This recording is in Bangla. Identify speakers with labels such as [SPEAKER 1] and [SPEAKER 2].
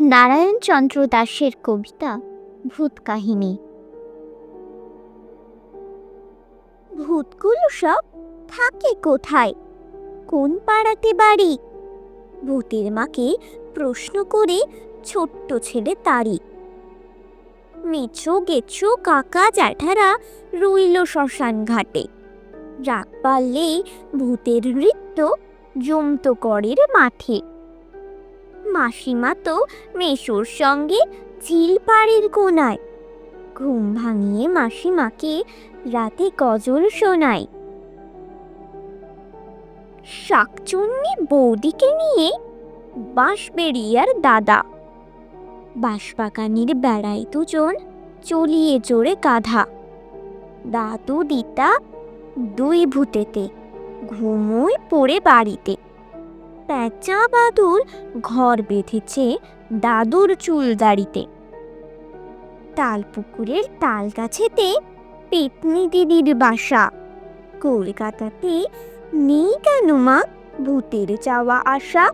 [SPEAKER 1] নারায়ণচন্দ্র দাসের কবিতা ভূত কাহিনী ভূতগুলো সব থাকে কোথায়? কোন পাড়াতে বাড়ি? ভূতের মাকে প্রশ্ন করে ছোট্ট ছেলে তারি। মেছো গেছো কাকা জ্যাঠারা রইল শ্মশান ঘাটে। রাগ পারলে ভূতের নৃত্য জমত করের মাঠে। মাসিমা তো মেশোর সঙ্গে চিল পাড়ের কোনায়। ঘুম ভাঙিয়ে মাসিমাকে রাতে গজল শোনায়। শাকচুন্নি বৌদিকে নিয়ে বাঁশবেড়িয়ার দাদা। বাঁশবাগানের বেড়ায় দুজন চলিয়ে চড়ে গাধা। দাদু দিতা দুই ভূতেতে, ঘুমোয় পড়ে বাড়িতে। প্যাঁচা বাদুর ঘর বেঁধেছে দাদুর চুল দাড়িতে তালপুকুরের তাল গাছেতে পেতনি দিদির বাসা। কলকাতাতে নেই কেন মা? ভূতের চাওয়া আশা।